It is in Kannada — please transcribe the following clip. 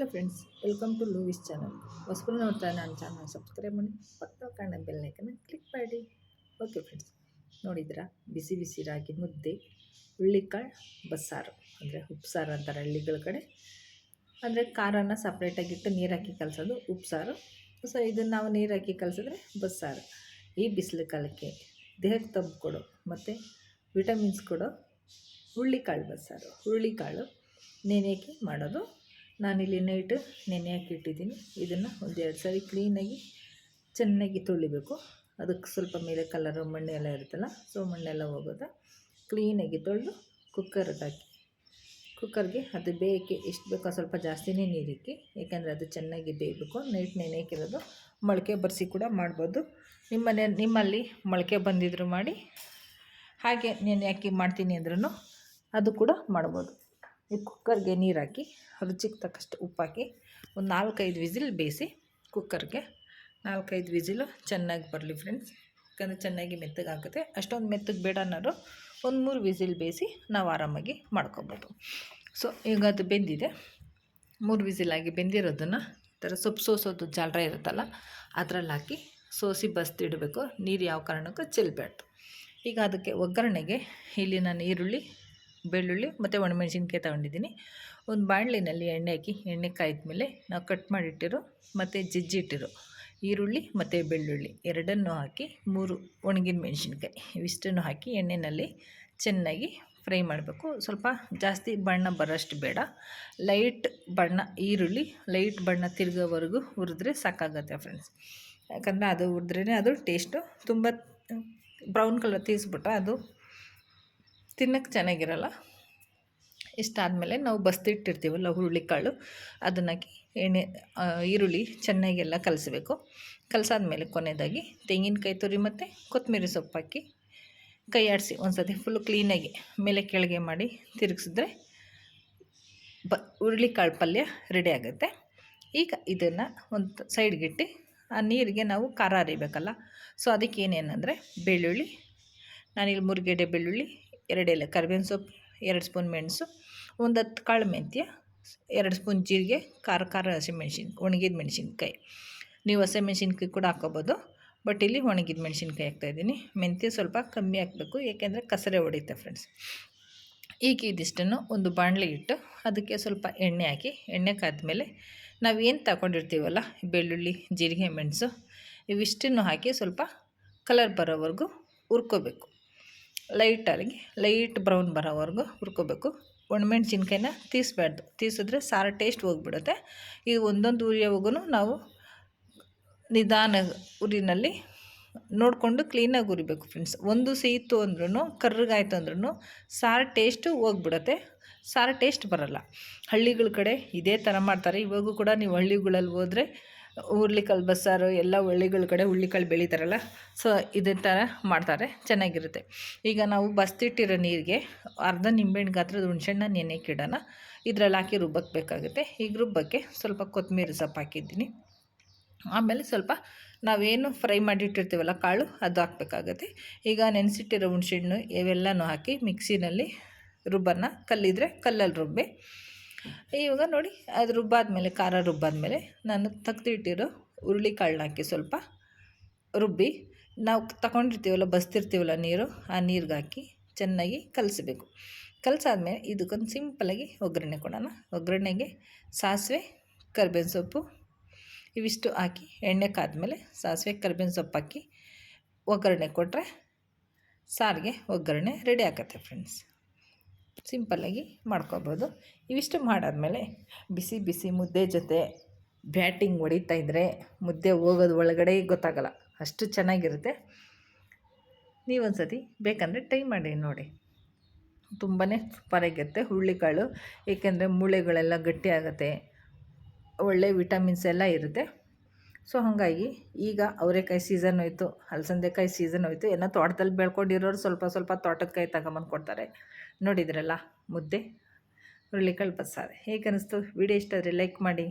Hello friends, welcome to Luvis channel. ಹೊಸಬ್ರು ನೋಡ್ತಾ ನಾನು ಚಾನಲ್ ಸಬ್ಸ್ಕ್ರೈಬ್ ಮಾಡಿ ಪಕ್ಕ ಬೆಲ್ ಬೆಲ್ಲೈಕನ್ನ ಕ್ಲಿಕ್ ಮಾಡಿ. ಓಕೆ ಫ್ರೆಂಡ್ಸ್, ನೋಡಿದ್ರಾ? ಬಿಸಿ ಬಿಸಿ ರಾಗಿ ಮುದ್ದೆ ಹುಳ್ಳಿಕಾಳು ಬಸ್ಸಾರು, ಅಂದರೆ ಉಪ್ಸಾರು ಅಂತಾರೆ ಹಳ್ಳಿಗಳ ಕಡೆ. ಅಂದರೆ ಖಾರನ ಸಪ್ರೇಟಾಗಿಟ್ಟು ನೀರು ಹಾಕಿ ಕಲಸೋದು ಉಪ್ಸಾರು. ಸೊ ಇದನ್ನು ನಾವು ನೀರು ಹಾಕಿ ಕಲಸಿದ್ರೆ ಬಸ್ಸಾರು. ಈ ಬಿಸಿಲು ಕಾಲಕ್ಕೆ ದೇಹಕ್ಕೆ ತಂಪು ಕೊಡು, ಮತ್ತು ವಿಟಮಿನ್ಸ್ ಕೊಡೋ. ಹುಳ್ಳಿಕಾಳು ಬಸ್ಸಾರು ಹುಳ್ಳಿಕಾಳು ನೆನೆಯಕ್ಕೆ ಮಾಡೋದು ನಾನಿಲ್ಲಿ ನೈಟ್ ನೆನೆ ಹಾಕಿ ಇಟ್ಟಿದ್ದೀನಿ ಇದನ್ನು ಒಂದೆರಡು ಸಾರಿ ಕ್ಲೀನಾಗಿ ಚೆನ್ನಾಗಿ ತೊಳಿಬೇಕು. ಅದಕ್ಕೆ ಸ್ವಲ್ಪ ಮೇಲೆ ಕಲರು ಮಣ್ಣೆಲ್ಲ ಇರುತ್ತಲ್ಲ ಸೊ ಮಣ್ಣೆಲ್ಲ ಹೋಗೋದ. ಕ್ಲೀನಾಗಿ ತೊಳೆದು ಕುಕ್ಕರ್ಗೆ ಹಾಕಿ. ಕುಕ್ಕರ್ಗೆ ಅದು ಬೇಯಕ್ಕೆ ಎಷ್ಟು ಬೇಕೋ ಸ್ವಲ್ಪ ಜಾಸ್ತಿನೇ ನೀರಿಕ್ಕಿ ಏಕೆಂದರೆ ಅದು ಚೆನ್ನಾಗಿ ಬೇಯಬೇಕು. ನೈಟ್ ನೆನೆ ಹಾಕಿರೋದು ಮೊಳಕೆ ಬರೆಸಿ ಕೂಡ ಮಾಡ್ಬೋದು. ನಿಮ್ಮನೆ ನಿಮ್ಮಲ್ಲಿ ಮೊಳಕೆ ಬಂದಿದ್ರು ಮಾಡಿ ಹಾಗೆ ನೆನೆ ಹಾಕಿ ಮಾಡ್ತೀನಿ ಅಂದ್ರೂ ಅದು ಕೂಡ ಮಾಡ್ಬೋದು. ಈ ಕುಕ್ಕರ್ಗೆ ನೀರು ಹಾಕಿ, ರುಚಿಗೆ ತಕ್ಕಷ್ಟು ಉಪ್ಪಾಕಿ, ಒಂದು ನಾಲ್ಕೈದು ವಿಸಿಲ್ ಬೇಯಿಸಿ ಕುಕ್ಕರ್ಗೆ ನಾಲ್ಕೈದು ವಿಸಿಲು ಚೆನ್ನಾಗಿ ಬರಲಿ ಫ್ರೆಂಡ್ಸ್ ಯಾಕಂದರೆ ಚೆನ್ನಾಗಿ ಮೆತ್ತಗೆ ಆಗುತ್ತೆ ಅಷ್ಟೊಂದು ಮೆತ್ತಗೆ ಬೇಡ ಅನ್ನೋರು ಒಂದು ಮೂರು ವಿಸಿಲ್ ಬೇಯಿಸಿ ನಾವು ಆರಾಮಾಗಿ ಮಾಡ್ಕೊಬೋದು. ಸೊ ಈಗ ಅದು ಬೆಂದಿದೆ. ಮೂರು ವಿಸಿಲಾಗಿ ಬೆಂದಿರೋದನ್ನು ಥರ ಸೊಪ್ಪು ಸೋಸೋದು ಜಾಲ್ರ ಇರುತ್ತಲ್ಲ, ಅದರಲ್ಲಿ ಹಾಕಿ ಸೋಸಿ ಬಸ್ತಿಡಬೇಕು ನೀರು ಯಾವ ಕಾರಣಕ್ಕೂ ಚೆಲ್ಲಬಾರ್ದು ಈಗ ಅದಕ್ಕೆ ಒಗ್ಗರಣೆಗೆ ಇಲ್ಲಿ ನಾನು ಈರುಳ್ಳಿ ಬೆಳ್ಳುಳ್ಳಿ ಮತ್ತು ಒಣಮೆಣಸಿನ್ಕಾಯಿ ತಗೊಂಡಿದ್ದೀನಿ. ಒಂದು ಬಾಣಲಿನಲ್ಲಿ ಎಣ್ಣೆ ಹಾಕಿ, ಎಣ್ಣೆ ಕಾಯ್ದ ನಾವು ಕಟ್ ಮಾಡಿಟ್ಟಿರೋ ಮತ್ತು ಜಜ್ಜಿಟ್ಟಿರೋ ಈರುಳ್ಳಿ ಮತ್ತು ಬೆಳ್ಳುಳ್ಳಿ ಎರಡನ್ನೂ ಹಾಕಿ, ಮೂರು ಒಣಗಿನ ಮೆಣಸಿನ್ಕಾಯಿ ಇವಿಷ್ಟನ್ನು ಹಾಕಿ ಎಣ್ಣೆಯಲ್ಲಿ ಚೆನ್ನಾಗಿ ಫ್ರೈ ಮಾಡಬೇಕು. ಸ್ವಲ್ಪ ಜಾಸ್ತಿ ಬಣ್ಣ ಬರೋಷ್ಟು ಬೇಡ. ಲೈಟ್ ಬಣ್ಣ, ಈರುಳ್ಳಿ ಲೈಟ್ ಬಣ್ಣ ತಿರುಗೋವರೆಗೂ ಹುರಿದ್ರೆ ಸಾಕಾಗತ್ತೆ ಫ್ರೆಂಡ್ಸ್. ಯಾಕಂದರೆ ಅದು ಹುರಿದ್ರೇ ಅದು ಟೇಸ್ಟು ತುಂಬ ಬ್ರೌನ್ ಕಲರ್ ತೀಸ್ಬಿಟ್ರೆ ಅದು ತಿನ್ನೋಕ್ಕೆ ಚೆನ್ನಾಗಿರಲ್ಲ. ಇಷ್ಟಾದಮೇಲೆ ನಾವು ಬಸ್ತಿಟ್ಟಿರ್ತೀವಲ್ಲ ಹುರುಳಿಕಾಳು ಅದನ್ನು ಹಾಕಿ ಎಣ್ಣೆ ಈರುಳ್ಳಿ ಚೆನ್ನಾಗೆಲ್ಲ ಕಲಸಬೇಕು. ಕಲಸಾದ್ಮೇಲೆ ಕೊನೆಯದಾಗಿ ತೆಂಗಿನಕಾಯಿ ತುರಿ ಮತ್ತು ಕೊತ್ತಂಬರಿ ಸೊಪ್ಪು ಹಾಕಿ ಕೈ ಆಡಿಸಿ ಒಂದು ಸತಿ ಫುಲ್ಲು ಕ್ಲೀನಾಗಿ ಮೇಲೆ ಕೆಳಗೆ ಮಾಡಿ ತಿರುಗಿಸಿದ್ರೆ ಬ ಹುರುಳಿಕಾಳು ಪಲ್ಯ ರೆಡಿ ಆಗುತ್ತೆ. ಈಗ ಇದನ್ನು ಒಂದು ಸೈಡ್ಗಿಟ್ಟು ಆ ನೀರಿಗೆ ನಾವು ಖಾರ ಅರಿಬೇಕಲ್ಲ. ಸೊ ಅದಕ್ಕೆ ಏನೇನಂದರೆ ಬೆಳ್ಳುಳ್ಳಿ, ನಾನಿಲ್ಲಿ ಮುರುಗೆಡೆ ಬೆಳ್ಳುಳ್ಳಿ ಎರಡು ಎಲೆ ಕರಿಬೇವಿನ ಸೊಪ್ಪು, ಎರಡು ಸ್ಪೂನ್ ಮೆಣಸು, ಒಂದು ಹತ್ತು ಕಾಳು ಮೆಂತ್ಯ, ಎರಡು ಸ್ಪೂನ್ ಜೀರಿಗೆ, ಖಾರ ಖಾರ ಹಸಿಮೆಣ್ಸಿನ್ ಒಣಗಿದ ಮೆಣಸಿನ್ಕಾಯಿ. ನೀವು ಹಸಿಮೆಣ್ಸಿನ್ಕಾಯಿ ಕೂಡ ಹಾಕೋಬೋದು ಬಟ್ ಇಲ್ಲಿ ಒಣಗಿದ ಮೆಣಸಿನ್ಕಾಯಿ ಹಾಕ್ತಾಯಿದ್ದೀನಿ ಮೆಂತ್ಯ ಸ್ವಲ್ಪ ಕಮ್ಮಿ ಹಾಕಬೇಕು ಏಕೆಂದರೆ ಕಸರೆ ಹೊಡಿತೆ ಫ್ರೆಂಡ್ಸ್ ಈಗ ಇದಿಷ್ಟನ್ನು ಒಂದು ಬಾಣಲೆ ಇಟ್ಟು ಅದಕ್ಕೆ ಸ್ವಲ್ಪ ಎಣ್ಣೆ ಹಾಕಿ, ಎಣ್ಣೆ ಕಾದ್ಮೇಲೆ ನಾವೇನು ತಗೊಂಡಿರ್ತೀವಲ್ಲ, ಬೆಳ್ಳುಳ್ಳಿ, ಜೀರಿಗೆ, ಮೆಣಸು, ಇವಿಷ್ಟನ್ನು ಹಾಕಿ ಸ್ವಲ್ಪ ಕಲರ್ ಬರೋವರೆಗೂ ಹುರ್ಕೋಬೇಕು. ಲೈಟಾಗಿ ಲೈಟ್ ಬ್ರೌನ್ ಬರೋವರೆಗೂ ಹುರ್ಕೋಬೇಕು. ಒಣಮೆಣ್ಸಿನ್ಕಾಯಿನ ತೀಸ್ಬಾರ್ದು. ತೀಸಿದ್ರೆ ಸಾರ ಟೇಸ್ಟ್ ಹೋಗ್ಬಿಡುತ್ತೆ. ಇದು ಒಂದೊಂದು ಉರಿಯೋವಾಗೂ ನಾವು ನಿಧಾನ ಉರಿನಲ್ಲಿ ನೋಡಿಕೊಂಡು ಕ್ಲೀನಾಗಿ ಉರಿಬೇಕು ಫ್ರೆಂಡ್ಸ್. ಒಂದು ಸೀತು ಅಂದ್ರೂ ಕರ್ರಗಾಯ್ತು ಅಂದ್ರೂ ಸಾರು ಟೇಸ್ಟು ಹೋಗ್ಬಿಡುತ್ತೆ. ಸಾರು ಟೇಸ್ಟ್ ಬರಲ್ಲ. ಹಳ್ಳಿಗಳ ಕಡೆ ಇದೇ ಥರ ಮಾಡ್ತಾರೆ. ಇವಾಗೂ ಕೂಡ ನೀವು ಹಳ್ಳಿಗಳಲ್ಲಿ ಹೋದರೆ ಹುರ್ಳಿಕಾಳು ಬಸ್ಸಾರು ಎಲ್ಲ ಹಳ್ಳಿಗಳ ಕಡೆ ಹುಳ್ಳಿಕಾಳು ಬೆಳೀತಾರಲ್ಲ, ಸೊ ಇದೇ ಥರ ಮಾಡ್ತಾರೆ, ಚೆನ್ನಾಗಿರುತ್ತೆ. ಈಗ ನಾವು ಬಸ್ತಿಟ್ಟಿರೋ ನೀರಿಗೆ ಅರ್ಧ ನಿಂಬೆಹಣ್ಣು ಗಾತ್ರದ ಹುಣಸೆಣ್ಣ ನೆನೆಕ್ಕಿಡೋಣ ಇದ್ರಲ್ಲಿ ಹಾಕಿ ರುಬ್ಬಕ್ಕೆ ಬೇಕಾಗುತ್ತೆ. ಈಗ ರುಬ್ಬಕ್ಕೆ ಸ್ವಲ್ಪ ಕೊತ್ತಂಬರಿ ಸೊಪ್ಪು ಹಾಕಿದ್ದೀನಿ. ಆಮೇಲೆ ಸ್ವಲ್ಪ ನಾವೇನು ಫ್ರೈ ಮಾಡಿಟ್ಟಿರ್ತೀವಲ್ಲ ಕಾಳು, ಅದು ಹಾಕಬೇಕಾಗುತ್ತೆ. ಈಗ ನೆನೆಸಿಟ್ಟಿರೋ ಹುಣಸೆಹಣ್ಣು, ಇವೆಲ್ಲನೂ ಹಾಕಿ ಮಿಕ್ಸಿನಲ್ಲಿ ರುಬ್ಬನ್ನು ಕಲ್ಲಿದ್ರೆ ಕಲ್ಲಲ್ಲಿ ರುಬ್ಬಿ ಇವಾಗ ನೋಡಿ, ಅದು ರುಬ್ಬಾದಮೇಲೆ, ಖಾರ ರುಬ್ಬಾದ್ಮೇಲೆ ನಾನು ತೆಗ್ದಿಟ್ಟಿರೋ ಹುರುಳಿ ಕಾಳನ್ನ ಹಾಕಿ ಸ್ವಲ್ಪ ರುಬ್ಬಿ, ನಾವು ತಗೊಂಡಿರ್ತೀವಲ್ಲ, ಬಸ್ತಿರ್ತೀವಲ್ಲ ನೀರು, ಆ ನೀರಿಗೆ ಹಾಕಿ ಚೆನ್ನಾಗಿ ಕಲಿಸ್ಬೇಕು. ಕಲಸಾದ್ಮೇಲೆ ಇದಕ್ಕೊಂದು ಸಿಂಪಲಾಗಿ ಒಗ್ಗರಣೆ ಕೊಡೋಣ. ಒಗ್ಗರಣೆಗೆ ಸಾಸಿವೆ, ಕರ್ಬೇವಿನ ಸೊಪ್ಪು, ಇವಿಷ್ಟು ಹಾಕಿ ಎಣ್ಣೆ ಕಾದ್ಮೇಲೆ ಸಾಸಿವೆ, ಕರ್ಬೇವಿನ ಸೊಪ್ಪು ಹಾಕಿ ಒಗ್ಗರಣೆ ಕೊಟ್ಟರೆ ಸಾರಿಗೆ ಒಗ್ಗರಣೆ ರೆಡಿ ಆಗುತ್ತೆ ಫ್ರೆಂಡ್ಸ್ ಸಿಂಪಲ್ಲಾಗಿ ಮಾಡ್ಕೋಬೋದು. ಇವಿಷ್ಟು ಮಾಡಾದಮೇಲೆ ಬಿಸಿ ಬಿಸಿ ಮುದ್ದೆ ಜೊತೆ ಬ್ಯಾಟಿಂಗ್ ಹೊಡಿತಾ ಇದ್ದರೆ ಮುದ್ದೆ ಹೋಗೋದು ಒಳಗಡೆ ಗೊತ್ತಾಗಲ್ಲ. ಅಷ್ಟು ಚೆನ್ನಾಗಿರುತ್ತೆ. ನೀವೊಂದು ಸತಿ ಬೇಕಂದರೆ ಟ್ರೈ ಮಾಡಿ ನೋಡಿ. ತುಂಬಾ ಸೂಪರಾಗಿರುತ್ತೆ ಹುರುಳಿಕಾಳು, ಏಕೆಂದರೆ ಮೂಳೆಗಳೆಲ್ಲ ಗಟ್ಟಿ ಆಗುತ್ತೆ ಒಳ್ಳೆ ವಿಟಮಿನ್ಸ್ ಎಲ್ಲ ಇರುತ್ತೆ. ಸೊ ಹಾಗಾಗಿ ಈಗ ಅವರೆಕಾಯಿ ಸೀಸನ್ ಹೋಯ್ತು ಅಲಸಂದೆಕಾಯಿ ಸೀಸನ್ ಹೋಯ್ತು, ಏನೋ ತೋಟದಲ್ಲಿ ಬೆಳ್ಕೊಂಡಿರೋರು ಸ್ವಲ್ಪ ಸ್ವಲ್ಪ ತೋಟದ ಕಾಯಿ ತಗೊಂಬಂದು ಕೊಡ್ತಾರೆ. ನೋಡಿದ್ರಲ್ಲ, ಮುದ್ದೆ, ಹುರುಳಿಕಾಳು ಬಸ್ಸಾರು ಹೇಗೆ ಅನ್ನಿಸ್ತು ವಿಡಿಯೋ ಇಷ್ಟ ಆದರೆ ಲೈಕ್ ಮಾಡಿ.